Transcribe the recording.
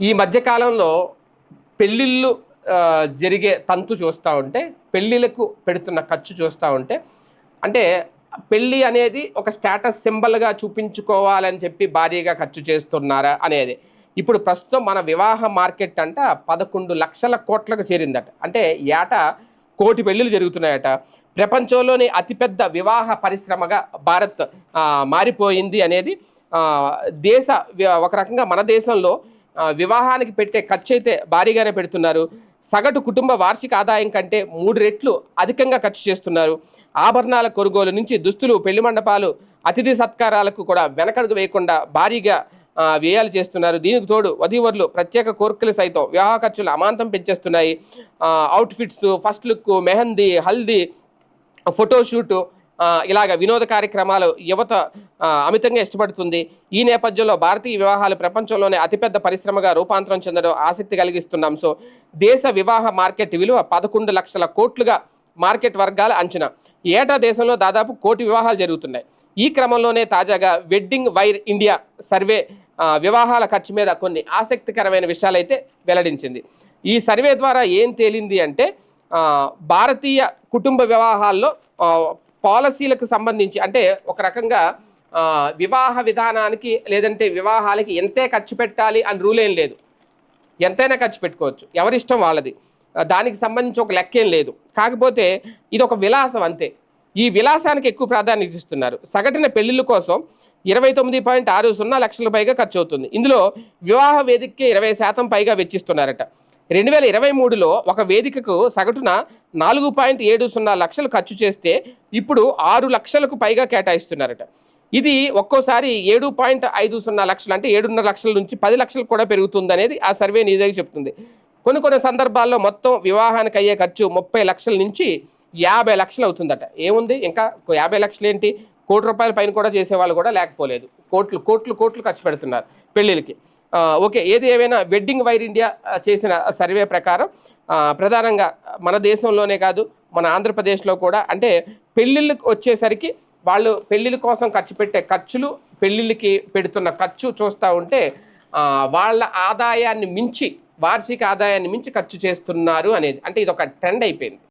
ఈ మధ్యకాలంలో పెళ్ళిళ్ళు జరిగే తంతు చూస్తూ ఉంటే పెళ్ళిళ్ళకు పెడుతున్న ఖర్చు చూస్తూ ఉంటే అంటే పెళ్ళి అనేది ఒక స్టేటస్ సింబల్గా చూపించుకోవాలని చెప్పి భారీగా ఖర్చు చేస్తున్నారా అనేది. ఇప్పుడు ప్రస్తుతం మన వివాహ మార్కెట్ అంట పదకొండు లక్షల కోట్లకు చేరిందట. అంటే ఏట కోటి పెళ్ళిళ్ళు జరుగుతున్నాయట. ప్రపంచంలోని అతిపెద్ద వివాహ పరిశ్రమగా భారత్ మారిపోయింది అనేది దేశ ఒక రకంగా మన దేశంలో వివాహానికి పెట్టే ఖర్చు అయితే భారీగానే పెడుతున్నారు. సగటు కుటుంబ వార్షిక ఆదాయం కంటే మూడు రెట్లు అధికంగా ఖర్చు చేస్తున్నారు. ఆభరణాల కొనుగోలు నుంచి దుస్తులు పెళ్ళి మండపాలు అతిథి సత్కారాలకు కూడా వెనకడుగు వేయకుండా భారీగా వ్యయాలు చేస్తున్నారు. దీనికి తోడు వధీవరులు ప్రత్యేక కోరికలు సైతం వివాహ ఖర్చులు అమాంతం పెంచేస్తున్నాయి. Outfits first look mehndi haldi photoshoot ఇలాగ వినోద కార్యక్రమాలు యువత అమితంగా ఇష్టపడుతుంది. ఈ నేపథ్యంలో భారతీయ వివాహాలు ప్రపంచంలోనే అతిపెద్ద పరిశ్రమగా రూపాంతరం చెందడం ఆసక్తి కలిగిస్తున్న. అంశం దేశ వివాహ మార్కెట్ విలువ పదకొండు లక్షల కోట్లుగా మార్కెట్ వర్గాల అంచనా. ఏటా దేశంలో దాదాపు కోటి వివాహాలు జరుగుతున్నాయి. ఈ క్రమంలోనే తాజాగా వెడ్డింగ్ వైర్ ఇండియా సర్వే వివాహాల ఖర్చు మీద కొన్ని ఆసక్తికరమైన విషయాలైతే వెల్లడించింది. ఈ సర్వే ద్వారా ఏం తేలింది అంటే భారతీయ కుటుంబ వివాహాల్లో పాలసీలకు సంబంధించి అంటే ఒక రకంగా వివాహ విధానానికి లేదంటే వివాహాలకి ఎంతే ఖర్చు పెట్టాలి అని రూల్ ఏం లేదు. ఎంతైనా ఖర్చు పెట్టుకోవచ్చు. ఎవరిష్టం వాళ్ళది. దానికి సంబంధించి ఒక లెక్కేం లేదు. కాకపోతే ఇది ఒక విలాసం అంతే. ఈ విలాసానికి ఎక్కువ ప్రాధాన్యత ఇస్తున్నారు. సగటున పెళ్ళిళ్ళ కోసం ఇరవై తొమ్మిది పాయింట్ ఆరు సున్నా లక్షల పైగా ఖర్చు అవుతుంది. ఇందులో వివాహ వేదికకి ఇరవై శాతం పైగా వెచ్చిస్తున్నారట. రెండు వేల ఇరవై మూడులో ఒక వేదికకు సగటున నాలుగు పాయింట్ ఏడు సున్నా లక్షలు ఖర్చు చేస్తే ఇప్పుడు ఆరు లక్షలకు పైగా కేటాయిస్తున్నారట. ఇది ఒక్కోసారి ఏడు పాయింట్ ఐదు సున్నా లక్షలు అంటే ఏడున్నర లక్షల నుంచి పది లక్షలు కూడా పెరుగుతుంది అనేది ఆ సర్వే నిదే చెప్తుంది. కొన్ని కొన్ని సందర్భాల్లో మొత్తం వివాహానికి అయ్యే ఖర్చు ముప్పై లక్షల నుంచి యాభై లక్షలు అవుతుందట. ఏముంది? ఇంకా యాభై లక్షలు ఏంటి కోటి రూపాయల పైన కూడా చేసేవాళ్ళు కూడా లేకపోలేదు. కోట్లు కోట్లు కోట్లు ఖర్చు పెడుతున్నారు. పెళ్ళిళ్ళకి. ఓకే ఏది ఏమైనా వెడ్డింగ్ వైర్ ఇండియా చేసిన సర్వే ప్రకారం ప్రధానంగా మన దేశంలోనే కాదు మన ఆంధ్రప్రదేశ్లో కూడా అంటే పెళ్ళిళ్ళకి వచ్చేసరికి వాళ్ళు పెళ్ళిళ్ళ కోసం ఖర్చు పెట్టే ఖర్చులు పెళ్ళిళ్ళకి పెడుతున్న ఖర్చు చూస్తూ ఉంటే వాళ్ళ ఆదాయాన్ని మించి వార్షిక ఆదాయాన్ని మించి ఖర్చు చేస్తున్నారు అనేది. అంటే ఇది ఒక ట్రెండ్ అయిపోయింది.